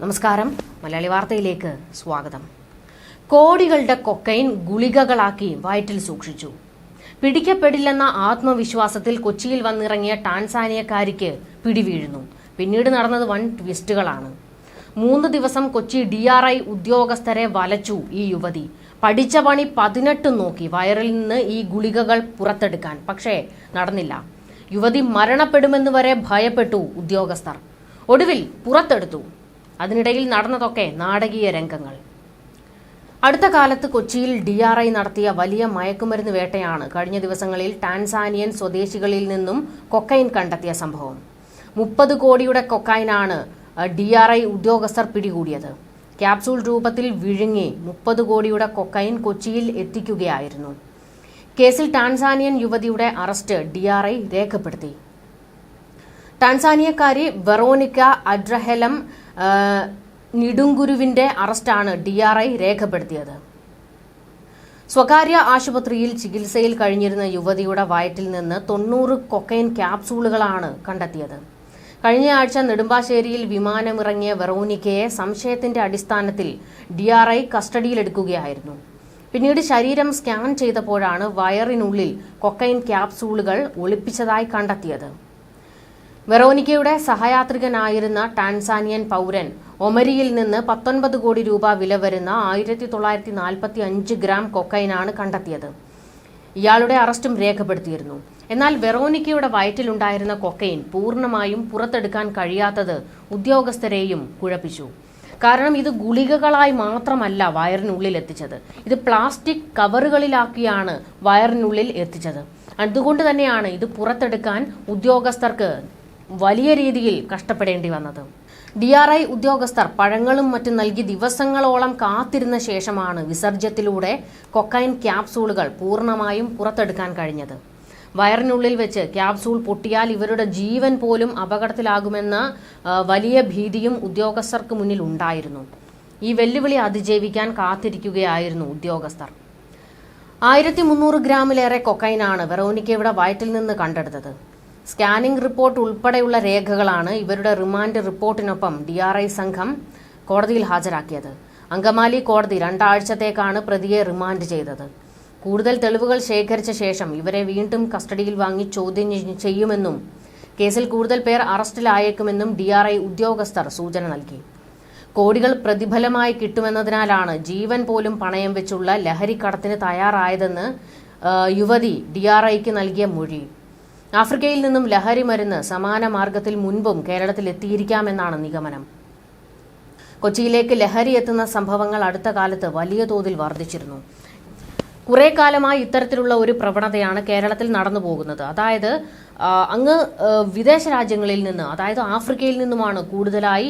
നമസ്കാരം. മലയാളി വാർത്തയിലേക്ക് സ്വാഗതം. കോടികളുടെ കൊക്കൈൻ ഗുളികകളാക്കി വയറ്റിൽ സൂക്ഷിച്ചു. പിടിക്കപ്പെടില്ലെന്ന ആത്മവിശ്വാസത്തിൽ കൊച്ചിയിൽ വന്നിറങ്ങിയ ടാൻസാനിയക്കാരിക്ക് പിടിവീഴുന്നു. പിന്നീട് നടന്നത് വൺ ട്വിസ്റ്റുകളാണ്. മൂന്ന് ദിവസം കൊച്ചി ഡി ആർ ഐ ഉദ്യോഗസ്ഥരെ വലച്ചു ഈ യുവതി. പഠിച്ച പണി പതിനെട്ട് നോക്കി വയറിൽ നിന്ന് ഈ ഗുളികകൾ പുറത്തെടുക്കാൻ. പക്ഷേ നടന്നില്ല. യുവതി മരണപ്പെടുമെന്ന് വരെ ഭയപ്പെട്ടു ഉദ്യോഗസ്ഥർ. ഒടുവിൽ പുറത്തെടുത്തു. അതിനിടയിൽ നടന്നതൊക്കെ നാടകീയ രംഗങ്ങൾ. അടുത്ത കാലത്ത് കൊച്ചിയിൽ ഡി ആർ ഐ നടത്തിയ വലിയ മയക്കുമരുന്ന് വേട്ടയാണ് കഴിഞ്ഞ ദിവസങ്ങളിൽ ടാൻസാനിയൻ സ്വദേശികളിൽ നിന്നും കൊക്കൈൻ കണ്ടെത്തിയ സംഭവം. മുപ്പത് കോടിയുടെ കൊക്കൈനാണ് ഡി ആർ ഐ ഉദ്യോഗസ്ഥർ പിടികൂടിയത്. ക്യാപ്സൂൾ രൂപത്തിൽ വിഴുങ്ങി മുപ്പത് കോടിയുടെ കൊക്കൈൻ കൊച്ചിയിൽ എത്തിക്കുകയായിരുന്നു. കേസിൽ ടാൻസാനിയൻ യുവതിയുടെ അറസ്റ്റ് ഡി ആർ ഐ രേഖപ്പെടുത്തി. ടാൻസാനിയക്കാരി വെറോനിക്ക അഡ്രഹെലം നിടുങ്കുരുവിന്റെ അറസ്റ്റാണ് ഡി ആർ ഐ രേഖപ്പെടുത്തിയത്. സ്വകാര്യ ആശുപത്രിയിൽ ചികിത്സയിൽ കഴിഞ്ഞിരുന്ന യുവതിയുടെ വയറ്റിൽ നിന്ന് തൊണ്ണൂറ് കൊക്കൈൻ ക്യാപ്സൂളുകളാണ് കണ്ടെത്തിയത്. കഴിഞ്ഞ ആഴ്ച നെടുമ്പാശ്ശേരിയിൽ വിമാനമിറങ്ങിയ വെറോനിക്കയെ സംശയത്തിന്റെ അടിസ്ഥാനത്തിൽ ഡി ആർ ഐ കസ്റ്റഡിയിലെടുക്കുകയായിരുന്നു. പിന്നീട് ശരീരം സ്കാൻ ചെയ്തപ്പോഴാണ് വയറിനുള്ളിൽ കൊക്കൈൻ ക്യാപ്സൂളുകൾ ഒളിപ്പിച്ചതായി കണ്ടെത്തിയത്. വെറോനിക്കയുടെ സഹയാത്രികനായിരുന്ന ടാൻസാനിയൻ പൗരൻ ഒമരിയിൽ നിന്ന് പത്തൊൻപത് കോടി രൂപ വില വരുന്ന ആയിരത്തി തൊള്ളായിരത്തി നാൽപ്പത്തി അഞ്ച് ഗ്രാം കൊക്കൈനാണ് കണ്ടെത്തിയത്. ഇയാളുടെ അറസ്റ്റും രേഖപ്പെടുത്തിയിരുന്നു. എന്നാൽ വെറോനിക്കയുടെ വയറ്റിലുണ്ടായിരുന്ന കൊക്കൈൻ പൂർണമായും പുറത്തെടുക്കാൻ കഴിയാത്തത് ഉദ്യോഗസ്ഥരെയും കുഴപ്പിച്ചു. കാരണം ഇത് ഗുളികകളായി മാത്രമല്ല വയറിനുള്ളിൽ എത്തിച്ചത്. ഇത് പ്ലാസ്റ്റിക് കവറുകളിലാക്കിയാണ് വയറിനുള്ളിൽ എത്തിച്ചത്. അതുകൊണ്ട് തന്നെയാണ് ഇത് പുറത്തെടുക്കാൻ ഉദ്യോഗസ്ഥർക്ക് വലിയ രീതിയിൽ കഷ്ടപ്പെടേണ്ടി വന്നത്. ഡി ആർ ഐ ഉദ്യോഗസ്ഥർ പഴങ്ങളും മറ്റും നൽകി ദിവസങ്ങളോളം കാത്തിരുന്ന ശേഷമാണ് വിസർജ്യത്തിലൂടെ കൊക്കൈൻ ക്യാപ്സൂളുകൾ പൂർണമായും പുറത്തെടുക്കാൻ കഴിഞ്ഞത്. വയറിനുള്ളിൽ വെച്ച് ക്യാപ്സൂൾ പൊട്ടിയാൽ ഇവരുടെ ജീവൻ പോലും അപകടത്തിലാകുമെന്ന വലിയ ഭീതിയും ഉദ്യോഗസ്ഥർക്ക് മുന്നിൽ ഉണ്ടായിരുന്നു. ഈ വെല്ലുവിളി അതിജീവിക്കാൻ കാത്തിരിക്കുകയായിരുന്നു ഉദ്യോഗസ്ഥർ. ആയിരത്തി മുന്നൂറ് ഗ്രാമിലേറെ കൊക്കൈനാണ് വെറോനിക്കയുടെ വയറ്റിൽ നിന്ന് കണ്ടെടുത്തത്. സ്കാനിംഗ് റിപ്പോർട്ട് ഉൾപ്പെടെയുള്ള രേഖകളാണ് ഇവരുടെ റിമാൻഡ് റിപ്പോർട്ടിനൊപ്പം ഡി ആർ ഐ സംഘം കോടതിയിൽ ഹാജരാക്കിയത്. അങ്കമാലി കോടതി രണ്ടാഴ്ചത്തേക്കാണ് പ്രതിയെ റിമാൻഡ് ചെയ്തത്. കൂടുതൽ തെളിവുകൾ ശേഖരിച്ച ശേഷം ഇവരെ വീണ്ടും കസ്റ്റഡിയിൽ വാങ്ങി ചോദ്യം ചെയ്യുമെന്നും കേസിൽ കൂടുതൽ പേർ അറസ്റ്റിലായേക്കുമെന്നും ഡി ആർ ഐ ഉദ്യോഗസ്ഥർ സൂചന നൽകി. കോടികൾ പ്രതിഫലമായി കിട്ടുമെന്നതിനാലാണ് ജീവൻ പോലും പണയം വെച്ചുള്ള ലഹരിക്കടത്തിന് തയ്യാറായതെന്ന് യുവതി ഡി ആർ ഐക്ക് നൽകിയ മൊഴി. ആഫ്രിക്കയിൽ നിന്നും ലഹരി മരുന്ന് സമാന മാർഗത്തിൽ മുൻപും കേരളത്തിൽ എത്തിയിരിക്കാമെന്നാണ് നിഗമനം. കൊച്ചിയിലേക്ക് ലഹരി എത്തുന്ന സംഭവങ്ങൾ അടുത്ത കാലത്ത് വലിയ തോതിൽ വർദ്ധിച്ചിരുന്നു. കുറെ കാലമായി ഇത്തരത്തിലുള്ള ഒരു പ്രവണതയാണ് കേരളത്തിൽ നടന്നു പോകുന്നത്. അതായത് അങ്ങ് വിദേശ രാജ്യങ്ങളിൽ നിന്ന് അതായത് ആഫ്രിക്കയിൽ നിന്നുമാണ് കൂടുതലായി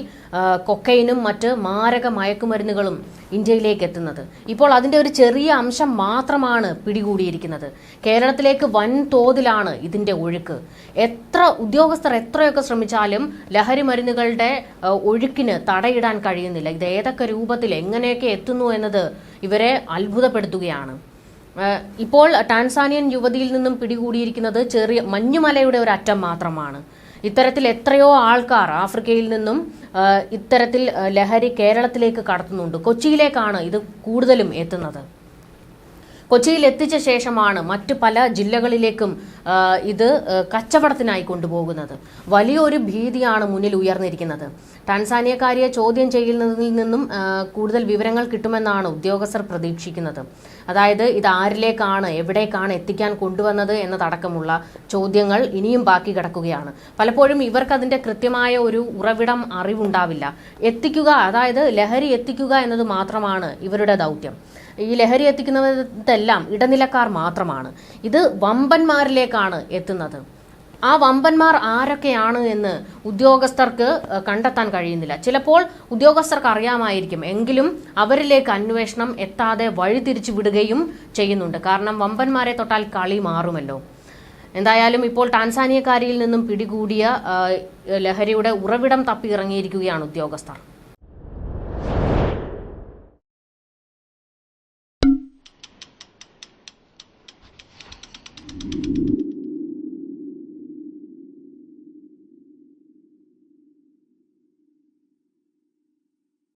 കൊക്കൈനും മറ്റ് മാരക മയക്കുമരുന്നുകളും ഇന്ത്യയിലേക്ക് എത്തുന്നത്. ഇപ്പോൾ അതിന്റെ ഒരു ചെറിയ അംശം മാത്രമാണ് പിടികൂടിയിരിക്കുന്നത്. കേരളത്തിലേക്ക് വൻ തോതിലാണ് ഇതിന്റെ ഒഴുക്ക്. എത്ര ഉദ്യോഗസ്ഥർ എത്രയൊക്കെ ശ്രമിച്ചാലും ലഹരി മരുന്നുകളുടെ ഒഴുക്കിന് തടയിടാൻ കഴിയുന്നില്ല. ഇത് ഏതൊക്കെ രൂപത്തിൽ എങ്ങനെയൊക്കെ എത്തുന്നു എന്നത് ഇവരെ അത്ഭുതപ്പെടുത്തുകയാണ്. ഇപ്പോൾ ടാൻസാനിയൻ യുവതിയിൽ നിന്നും പിടികൂടിയിരിക്കുന്നത് ചെറിയ മഞ്ഞുമലയുടെ ഒരു അറ്റം മാത്രമാണ്. ഇത്തരത്തിൽ എത്രയോ ആൾക്കാർ ആഫ്രിക്കയിൽ നിന്നും ഇത്തരത്തിൽ ലഹരി കേരളത്തിലേക്ക് കടത്തുന്നുണ്ട്. കൊച്ചിയിലേക്കാണ് ഇത് കൂടുതലും എത്തുന്നത്. കൊച്ചിയിൽ എത്തിച്ച ശേഷമാണ് മറ്റു പല ജില്ലകളിലേക്കും ഇത് കച്ചവടത്തിനായി കൊണ്ടുപോകുന്നത്. വലിയൊരു ഭീതിയാണ് മുന്നിൽ ഉയർന്നിരിക്കുന്നത്. ടാൻസാനിയക്കാരിയെ ചോദ്യം ചെയ്യുന്നതിൽ നിന്നും കൂടുതൽ വിവരങ്ങൾ കിട്ടുമെന്നാണ് ഉദ്യോഗസ്ഥർ പ്രതീക്ഷിക്കുന്നത്. അതായത് ഇത് ആരിലേക്കാണ് എവിടേക്കാണ് എത്തിക്കാൻ കൊണ്ടുവന്നത് എന്നതടക്കമുള്ള ചോദ്യങ്ങൾ ഇനിയും ബാക്കി കിടക്കുകയാണ്. പലപ്പോഴും ഇവർക്ക് അതിന്റെ കൃത്യമായ ഒരു ഉറവിടം അറിവുണ്ടാവില്ല. എത്തിക്കുക അതായത് ലഹരി എത്തിക്കുക എന്നത് മാത്രമാണ് ഇവരുടെ ദൗത്യം. ഈ ലഹരി എത്തിക്കുന്നതെല്ലാം ഇടനിലക്കാർ മാത്രമാണ്. ഇത് വമ്പന്മാരിലേക്കാണ് എത്തുന്നത്. ആ വമ്പന്മാർ ആരൊക്കെയാണ് എന്ന് ഉദ്യോഗസ്ഥർക്ക് കണ്ടെത്താൻ കഴിയുന്നില്ല. ചിലപ്പോൾ ഉദ്യോഗസ്ഥർക്ക് അറിയാമായിരിക്കും. എങ്കിലും അവരിലേക്ക് അന്വേഷണം എത്താതെ വഴിതിരിച്ചു വിടുകയും ചെയ്യുന്നുണ്ട്. കാരണം വമ്പന്മാരെ തൊട്ടാൽ കളി മാറുമല്ലോ. എന്തായാലും ഇപ്പോൾ ടാൻസാനിയക്കാരിയിൽ നിന്നും പിടികൂടിയ ലഹരിയുടെ ഉറവിടം തപ്പിയിറങ്ങിയിരിക്കുകയാണ് ഉദ്യോഗസ്ഥർ.